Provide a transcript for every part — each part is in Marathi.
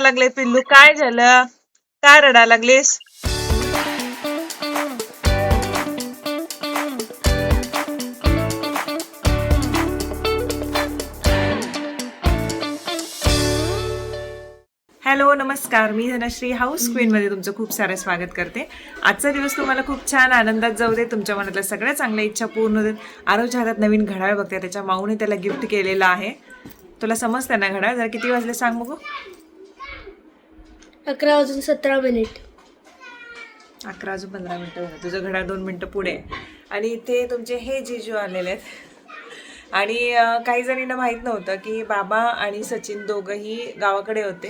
लागले पिल्लू काय झालं? काय रडा लागलीस? हॅलो नमस्कार. मी धनश्री हाऊस क्वीन मध्ये तुमचं खूप सारं स्वागत करते. आजचा दिवस तुम्हाला खूप छान आनंदात जाऊ दे तुमच्या मनातल्या सगळ्या चांगल्या इच्छा पूर्ण होतील. आरोच्या हातात नवीन घड्याळ बघते. त्याच्या माऊने त्याला गिफ्ट केलेलं आहे. तुला समजतं ना घड्याळ? जरा किती वाजले सांग बघू. अकरा वाजून सतरा मिनिट. अकरा वाजून पंधरा मिनटं झालं. तुझं घड्याळ दोन मिनटं पुढे आहे. आणि ते तुमचे हे जिजू आलेले आहेत. आणि अं, काही जणींना माहीत नव्हतं की बाबा आणि सचिन दोघंही गावाकडे होते.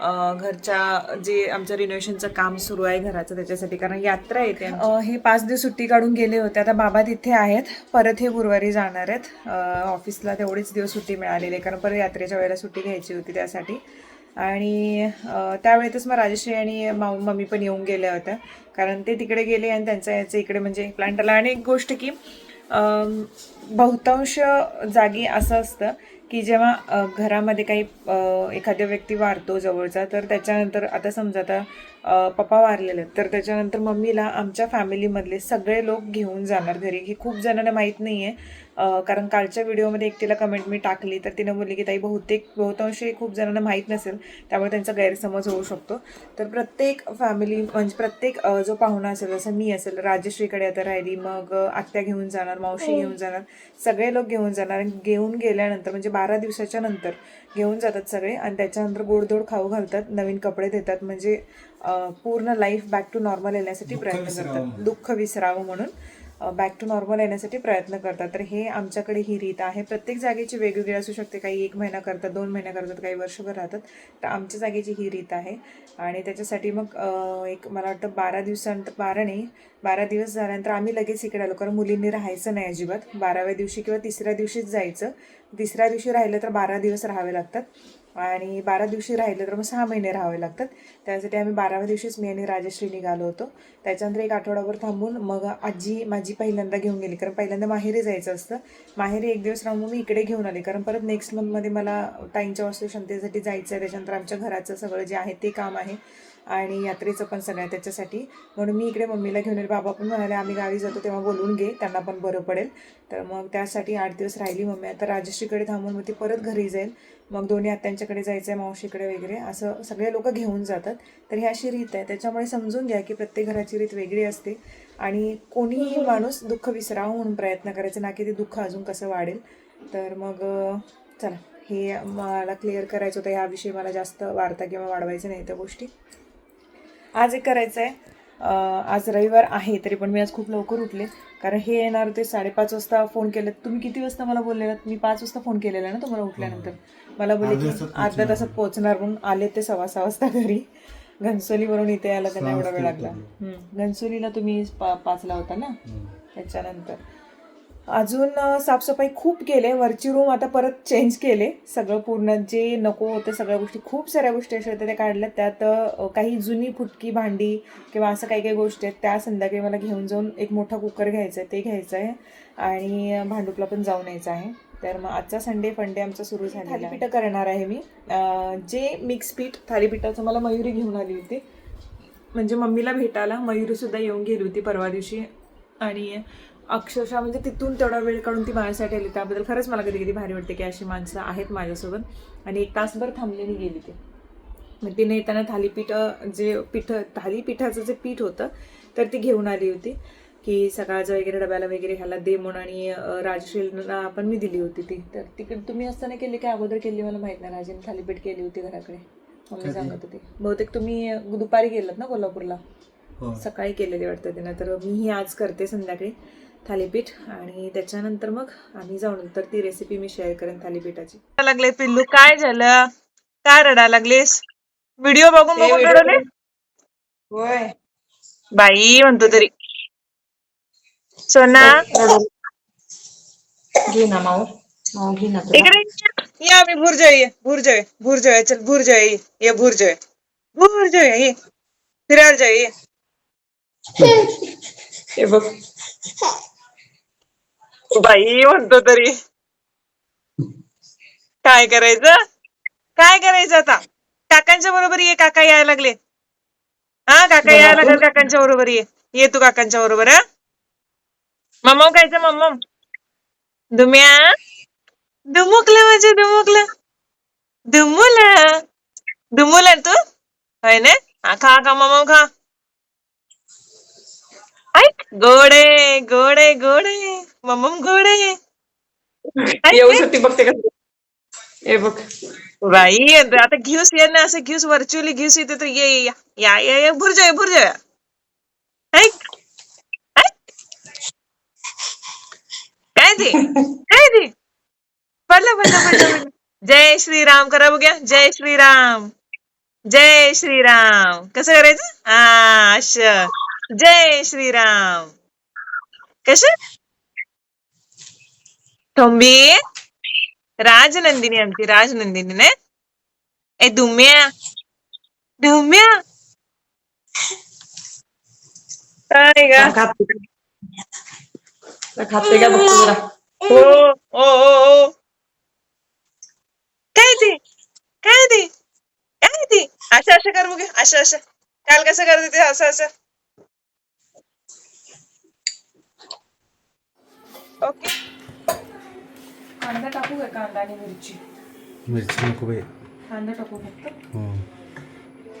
अं, घरच्या जे आमचं रिनोव्हेशनचं काम सुरू आहे घराचं त्याच्यासाठी. कारण यात्रा येते अं, हे पाच दिवस सुट्टी काढून गेले होते. आता बाबा तिथे आहेत. परत हे गुरुवारी जाणार आहेत. ऑफिसला तेवढेच दिवस सुट्टी मिळालेली आहे. कारण परत यात्रेच्या वेळेला सुट्टी घ्यायची होती त्यासाठी. आणि त्यावेळेतच मग राजश्री आणि माऊ मम्मी पण येऊन गेल्या होत्या. कारण ते तिकडे गेले आणि त्यांचं याचं इकडे म्हणजे प्लांट आला आणि एक गोष्ट की बहुतांश जागी असं असतं की जेव्हा घरामध्ये काही एखाद्या व्यक्ती वारतो जवळचा तर त्याच्यानंतर आता समजा आता पप्पा वारलेले आहेत तर त्याच्यानंतर मम्मीला आमच्या फॅमिलीमधले सगळे लोक घेऊन जाणार घरी हे खूप जणांना माहीत नाही आहे कारण कालच्या व्हिडिओमध्ये एकटीला कमेंट मी टाकली तर तिनं बोलली की ताई बहुतेक बहुतांश हे खूप जणांना माहीत नसेल त्यामुळे त्यांचा गैरसमज होऊ शकतो. तर प्रत्येक फॅमिली म्हणजे प्रत्येक जो पाहुणा असेल जसं मी असेल राजश्रीकडे आता राहिली मग आत्या घेऊन जाणार मावशी घेऊन जाणार सगळे लोक घेऊन जाणार आणि घेऊन गेल्यानंतर म्हणजे बारा दिवसाच्या नंतर घेऊन जातात सगळे आणि त्याच्यानंतर गोडधोड खाऊ घालतात नवीन कपडे देतात म्हणजे पूर्ण लाईफ बॅक टू नॉर्मल येण्यासाठी प्रयत्न करतात. दुःख विसरावं म्हणून. बॅक टू नॉर्मल येण्यासाठी प्रयत्न करतात. तर हे आमच्याकडे ही रीत आहे. प्रत्येक जागेची वेगवेगळी असू शकते. काही एक महिना करतात दोन महिना करतात काही वर्षभर राहतात. तर आमच्या जागेची ही रीत आहे. आणि त्याच्यासाठी मग एक मला वाटतं बारा दिवसांत बारा नाही बारा दिवस झाल्यानंतर आम्ही लगेच इकडे आलो. कारण मुलींनी राहायचं नाही अजिबात. बाराव्या दिवशी किंवा तिसऱ्या दिवशीच जायचं. तिसऱ्या दिवशी राहिलं तर बारा दिवस राहावे लागतात. आणि बारा दिवशी राहिलं तर मग सहा महिने राहावे लागतात. त्यासाठी आम्ही बाराव्या दिवशीच मी आणि राजश्री निघालो होतो. त्याच्यानंतर एक आठवडाभर थांबून मग आजी माझी पहिल्यांदा घेऊन गेली. कारण पहिल्यांदा माहेरी जायचं असतं. माहेरी एक दिवस राहून मग मी इकडे घेऊन आले. कारण परत नेक्स्ट मंथमध्ये मला ताईंच्या क्षमतेसाठी जायचं आहे त्याच्यानंतर आमच्या घराचं सगळं जे आहे ते काम आहे. आणि यात्रेचं पण सगळं आहे त्याच्यासाठी. म्हणून मी इकडे मम्मीला घेऊन येईल. बाबा पण म्हणाले आम्ही गावी जातो तेव्हा बोलवून घे त्यांना पण बरं पडेल. तर मग त्यासाठी आठ दिवस राहिली मम्मी. आता राजश्रीकडे थांबून मग ती परत घरी जाईल. मग दोन्ही आत्यांच्याकडे जायचं आहे मावशीकडे वगैरे. असं सगळे लोक घेऊन जातात. तर ही अशी रीत आहे. त्याच्यामुळे समजून घ्या की प्रत्येक घराची रीत वेगळी असते. आणि कोणीही माणूस दुःख विसरावं म्हणून प्रयत्न करायचा ना की ते दुःख अजून कसं वाढेल. तर मग चला. हे मला क्लिअर करायचं होतं. ह्याविषयी मला जास्त वार्ता किंवा वाढवायचं नाही त्या गोष्टी. आज एक करायचं आहे आज रविवार आहे तरी पण मी आज खूप लवकर उठले. कारण हे येणार होते साडेपाच वाजता फोन केलं तुम्ही किती वाजता मला बोललेलात? मी पाच वाजता फोन केलेला ना तुम्हाला उठल्यानंतर. मला बोलले की अर्ध्या तासात पोहोचणार. म्हणून आले ते सव्वा सहा वाजता घरी. घनसोलीवरून इथे यायला त्यांना एवढा वेळ लागला. घनसोलीला तुम्ही पा पाचला होता ना? त्याच्यानंतर. अजून साफसफाई खूप केले. वरची रूम आता परत चेंज केले. सगळं पूर्ण जे नको होतं सगळ्या गोष्टी खूप साऱ्या गोष्टी अशा होत्या त्या काढल्या त्यात काही जुनी फुटकी भांडी किंवा असं काही काही गोष्टी आहेत त्या संध्याकाळी मला घेऊन जाऊन एक मोठा कुकर घ्यायचा आहे ते घ्यायचं आहे आणि भांडुपला पण जाऊन यायचं आहे. तर मग आजचा संडे फंडे आमचा सुरू झाला थालीपीठं करणार आहे मी. जे मिक्स पीठ थालीपीठाचं मला मयुरी घेऊन आली होती. म्हणजे मम्मीला भेटायला मयुरीसुद्धा येऊन गेली होती परवा दिवशी. आणि अक्षरशः म्हणजे तिथून तेवढा वेळ काढून ती माझ्यासाठी आली. त्याबद्दल खरंच मला कधी कधी भारी वाटते की अशी माणसं आहेत माझ्यासोबत. आणि एक तासभर थांबलेली गेली ती. मग तिने येताना थालीपीठ जे पीठ थालीपीठाचं जे पीठ होतं तर ती घेऊन आली होती. की सकाळचं वगैरे डब्याला वगैरे ह्याला दे म्हणून आणि राजश्रीला पण मी दिली होती ती. तर तिकडे तुम्ही असताना केली की अगोदर केली मला माहीत नाही. राजेने थालीपीठ केली होती घराकडे. मम्मी सांगत होती. बहुतेक तुम्ही दुपारी गेलात ना कोल्हापूरला? हो. सकाळी केलेली वाटतं तिनं. तर मीही आज करते संध्याकाळी. थालीपीठ आणि त्याच्यानंतर मग आम्ही जाऊन तर ती रेसिपी मी शेअर करेन थालीपीठाची. लागले पिल्लू काय झालं? काय रडायला लागलीस? व्हिडिओ बघून बघून रडले होय. बाई म्हणतो तरी. सोना? घे ना माऊ. माऊ घे ना. इकडे ये. मी भुरजय ये भुरजय भुरजय चल भुरजय ये भुरजय. भुरजय ये. फिरायला जाय ये. हे बघ. बाई म्हणतो तरी. काय करायचं? काय करायचं आता? काकांच्या बरोबर ये काका यायला लागले. हा काका यायला लागले काकांच्या बरोबर ये. ये तू काकांच्या बरोबर हा. मम्मा खायचं मम्मा दुम्या? दुमुकलं माझे दुमुकलं. दुमुला? दुमुला तू? होय ना? हा, खा खा मम्मा खा. ऐक गोडे गोडे गोडे. मम्मम गोडे ऐक, येऊ ऐक. शकते बघते का हे। बघ बाई आता घ्यूस ये ना असं घ्यूस व्हर्च्युअली घ्यूस येते तर ये ये, या या या या भुर जाऊया भुर जाऊया ऐक ऐक काय ते काय ते पडलं पडलं पडलं जय श्रीराम करा बघ्या जय श्रीराम जय श्रीराम कसं करायचं हा असं जय श्रीराम कसं? टोंबी राजनंदिनी आमची राजनंदिनी ने ए दुम्या दुम्या काय ग? खाते खाते का? बघतो जरा. ओ ओ ओ ओ. काय ते? काय ते? काय ते? असं असं कर बघे. असं असं काल कसं करत होते? असं असं. ओके. कांदा टाकू का कांदा आणि मिरची? मिरची नको बाई. कांदा टाकू फक्त.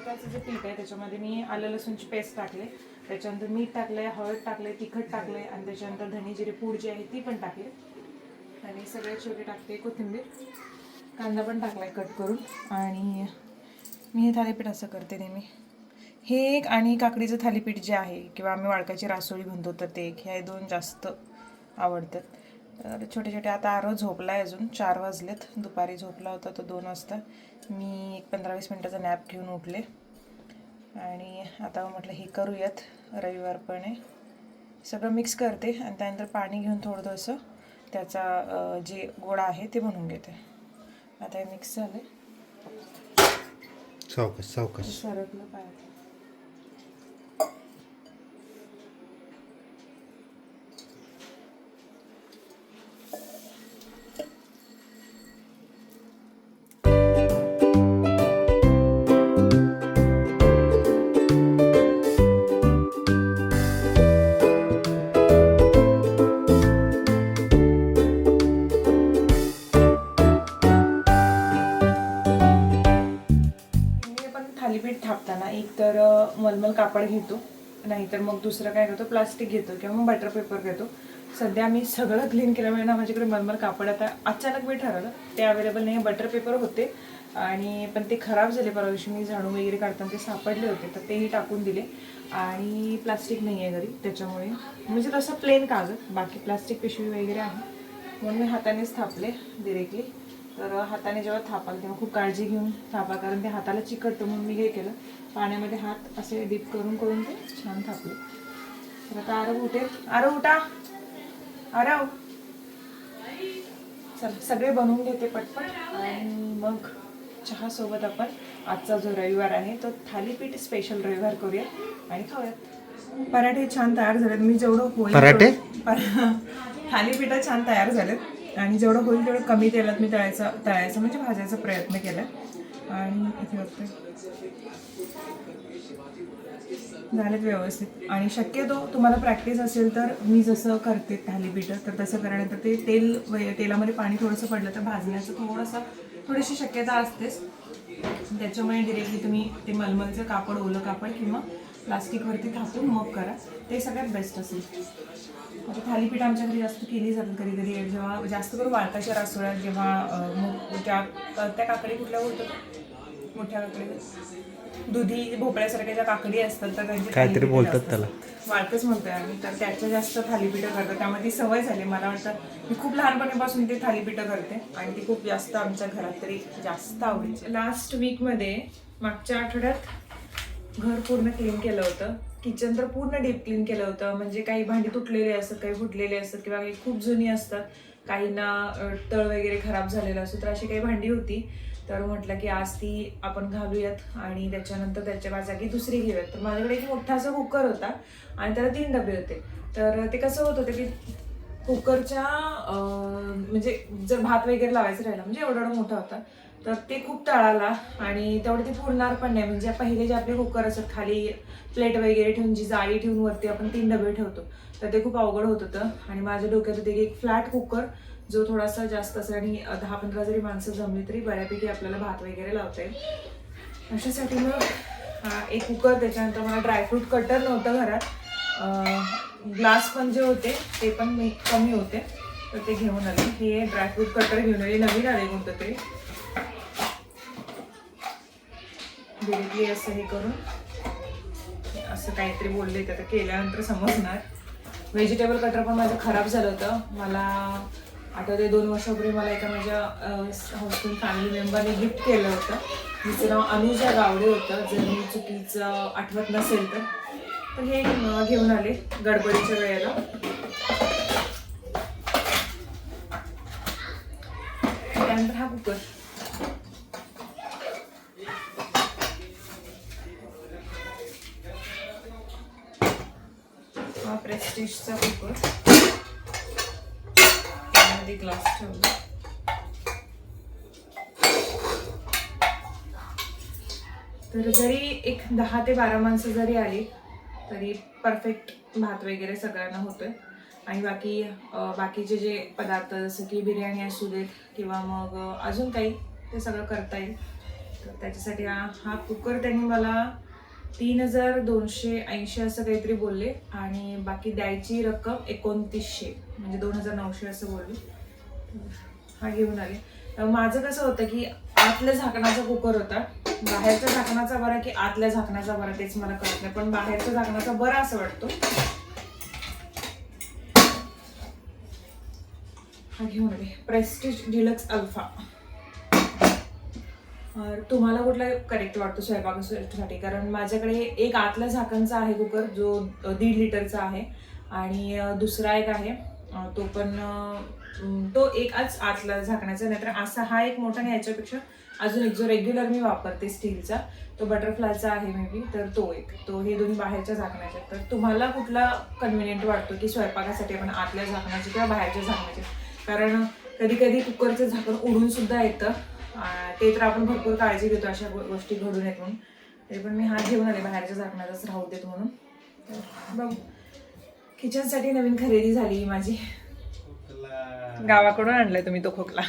त्याचं जे पीठ आहे त्याच्यामध्ये मी आलं लसूणची पेस्ट टाकले. त्याच्यानंतर मीठ टाकलंय हळद टाकलंय तिखट टाकलंय आणि त्याच्यानंतर जिरे पूड जी आहे ती पण टाकली. आणि सगळ्यात शेवटी टाकते कोथिंबीर. कांदा पण टाकलाय कट करून. आणि मी हे थालीपीठ असं करते नेहमी. हे एक आणि काकडीचं थालीपीठ जे आहे किंवा आम्ही वाळकाची रासोळी म्हणतो तर ते एक. ह्या दोन जास्त आवडतात. तर छोटे छोटे आता आरो झोपला आहे अजून. चार वाजलेत. दुपारी झोपला होता तो दोन वाजता. मी एक पंधरा वीस मिनटाचा नॅप घेऊन उठले. आणि आता म्हटलं हे करूयात. रविवार पण आहे. सगळं मिक्स करते आणि त्यानंतर पाणी घेऊन थोडं थोडंसं त्याचा जे गोळा आहे ते बनवून घेते. आता हे मिक्स झालं सावकाश सावकाश सरकलं पाहिजे मलमल कापड घेतो नाहीतर मग दुसरं काय करतो प्लास्टिक घेतो किंवा मग बटर पेपर घेतो. सध्या मी सगळं क्लीन केल्यामुळे ना माझ्याकडे मलमल कापड आता अचानक मी ठरवलं ते अवेलेबल नाही बटर पेपर होते. आणि पण ते खराब झाले परवा दिवशी मी झाडू वगैरे काढताना ते सापडले होते तर तेही टाकून दिले. आणि प्लास्टिक नाही आहे घरी त्याच्यामुळे म्हणजे तसं प्लेन कागद बाकी प्लास्टिक पिशवी वगैरे आहे. म्हणून मी हातानेच थापले डिरेक्टली तर हाताने जेव्हा थापाल तेव्हा खूप काळजी घेऊन थापा कारण ते हाताला चिकटतं म्हणून मी हे केलं. पाण्यामध्ये हात असे डीप करून करून ते छान थापले. तर आता आरव उठेल आरव उठा. आरव. चल सगळे बनवून घेते पटपट. आणि मग चहा सोबत आपण आजचा जो रविवार आहे तो थालीपीठ स्पेशल रविवार करूया आणि खाऊयात. पराठे छान तयार झालेत. मी जेवढं होईल पराठे? थालीपीठ छान तयार झालेत. आणि जेवढं होईल तेवढं कमी तेलात मी तळायचा तळायचा म्हणजे भाजायचा प्रयत्न केला आणि इथे बघते. झालेत व्यवस्थित. आणि शक्यतो तुम्हाला प्रॅक्टिस असेल तर मी जसं करते थालीपीठं तर तसं करण्यानंतर ते तेल व- तेलामध्ये पाणी थोडंसं पडलं तर भाजण्याचं थोडंसं थोडीशी शक्यता असतेच. त्याच्यामुळे डिरेक्टली तुम्ही ते मलमलचं कापड ओलं कापड किंवा प्लास्टिकवरती थापून मग करा. ते सगळ्यात बेस्ट असेल. आता थालीपीठ आमच्या घरी जास्त केली जातात कधी कधी. जेव्हा जास्त करून वाळकाच्या रासोळ्यात जेव्हा मग त्या त्या काकडी कुठल्या बोलतात मोठ्या काकडी. दुधी भोपळ्यासारख्या ज्या काकडी असतात तर त्यांची काहीतरी बोलतात त्याला. वाळकच म्हणतोय आम्ही. तर त्याच्या जास्त थालीपीठं करतात. त्यामध्ये ती सवय झाली. मला वाटतं मी खूप लहानपणीपासून ते थालीपीठं करते. आणि ती खूप जास्त आमच्या घरात तरी जास्त आवडीची. लास्ट वीकमध्ये मागच्या आठवड्यात घर पूर्ण क्लीन केलं होतं. किचन तर पूर्ण डीप क्लीन केलं होतं. म्हणजे काही भांडी तुटलेली असतात काही फुटलेली असतात किंवा काही खूप जुनी असतात. काहींना तळ वगैरे खराब झालेलं असतो तर अशी काही भांडी होती. तर म्हटलं की आज ती आपण घालूयात आणि त्याच्यानंतर त्याच्या जागी दुसरी घेऊयात. तर माझ्याकडे एक मोठा असा कुकर होता आणि त्याला तीन डबे होते. तर ते कसं होत होतं की कुकरच्या म्हणजे जर भात वगैरे लावायचं राहिला म्हणजे एवढा एवढा मोठा होता. तर ते खूप तळाला आणि तेवढं ते पुरणार पण नाही. म्हणजे पहिले जे आपले कुकर असतात खाली प्लेट वगैरे ठेवून जी जाळी ठेवून वरती आपण तीन डबे ठेवतो तर ते खूप अवघड होत होतं. आणि माझ्या डोक्यात होते की एक फ्लॅट कुकर जो थोडासा जास्त असेल आणि दहा पंधरा जरी माणसं जमली तरी बऱ्यापैकी आपल्याला भात वगैरे लावता येईल. अशासाठी मग एक कुकर त्याच्यानंतर मला ड्रायफ्रूट कटर नव्हतं घरात. ग्लास पण जे होते ते पण मी कमी होते. तर ते घेऊन आले. हे ड्रायफ्रूट कटर घेऊन आले नवीन आले कोणतं तरी. डिरेक्टली असं हे करून. असं काहीतरी बोलले ते आता केल्यानंतर समजणार. व्हेजिटेबल कटर पण माझं खराब झालं होतं. मला आठवते दोन वर्षापूर्वी मला एका माझ्या हाऊसफुल फॅमिली मेंबरने गिफ्ट केलं होतं. जिचं नाव अनुजा गावडे होतं. जर मी चुकीचं आठवत नसेल तर. तर हे घेऊन आले गडबडीच्या वेळेला. त्यानंतर हा कुकर. किंवा प्रेस्टिजचा कुकर त्यामध्ये ग्लास ठेवला. तर जरी एक दहा ते बारा माणसं जरी आली तरी परफेक्ट भात वगैरे सगळ्यांना होतोय. आणि बाकी बाकीचे जे पदार्थ जसं की बिर्याणी असू देत किंवा मग अजून काही ते सगळं करता येईल. तर त्याच्यासाठी हा कुकर त्यांनी मला तीन हजार दोनशे ऐंशी असं काहीतरी बोलले आणि बाकी द्यायची रक्कम एकोणतीसशे म्हणजे दोन हजार नऊशे असं बोलले. हा घेऊन आले. तर माझं कसं होतं की आतल्या झाकणाचा कुकर होता. बाहेरच्या झाकणाचा बरा की आतल्या झाकणाचा बरा तेच मला कळत नाही. पण बाहेरचा झाकणाचा बरा असं वाटतो. हा घेऊन आले. प्रेस्टिज डिलक्स अल्फा तुम्हाला कुठला करेक्ट वाटतो स्वयंपाकासाठी? कारण माझ्याकडे एक आतल्या झाकणचा आहे कुकर जो दीड लिटरचा आहे. आणि दुसरा एक आहे तो पण तो एक आज आतला झाकण्याचा नाहीतर असा हा एक मोठा नाही याच्यापेक्षा अजून एक जो रेग्युलर मी वापरते स्टीलचा तो बटरफ्लायचा आहे मे बी तर तो एक. तो हे दोन्ही बाहेरच्या झाकण्याचे आहेत. तर तुम्हाला कुठला कन्व्हिनियंट वाटतो की स्वयंपाकासाठी आपण आतल्या झाकण्याचे किंवा बाहेरच्या झाकण्याचे? कारण कधी कधी कुकरचं झाकण उडून सुद्धा येतं. ते तर आपण भरपूर काळजी घेतो अशा गोष्टी घडून येत म्हणून. तरी पण मी हा घेऊन आले बाहेरच्या झाकणाचाच राहू देत म्हणून. तर बघू. किचनसाठी नवीन खरेदी झाली माझी. गावाकडून आणलाय तुम्ही तो खोकला.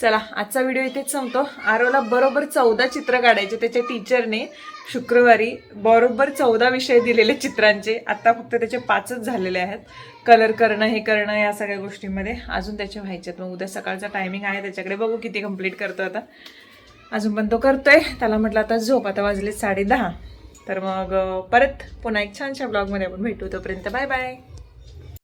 चला आजचा व्हिडिओ इथेच संपतो. आरोला बरोबर चौदा चित्र काढायचे त्याच्या टीचरने शुक्रवारी बरोबर चौदा विषय दिलेले चित्रांचे. आत्ता फक्त त्याचे पाचच झालेले आहेत. कलर करणं हे करणं या सगळ्या गोष्टींमध्ये. अजून त्याचे व्हायचे मग उद्या सकाळचा टायमिंग आहे त्याच्याकडे. बघू किती कंप्लीट करतो आता. अजून पण तो करतोय. त्याला म्हटलं आता झोप. आता वाजले साडे दहा. तर मग परत पुन्हा एक छानशा ब्लॉगमध्ये आपण भेटू तोपर्यंत. Bye bye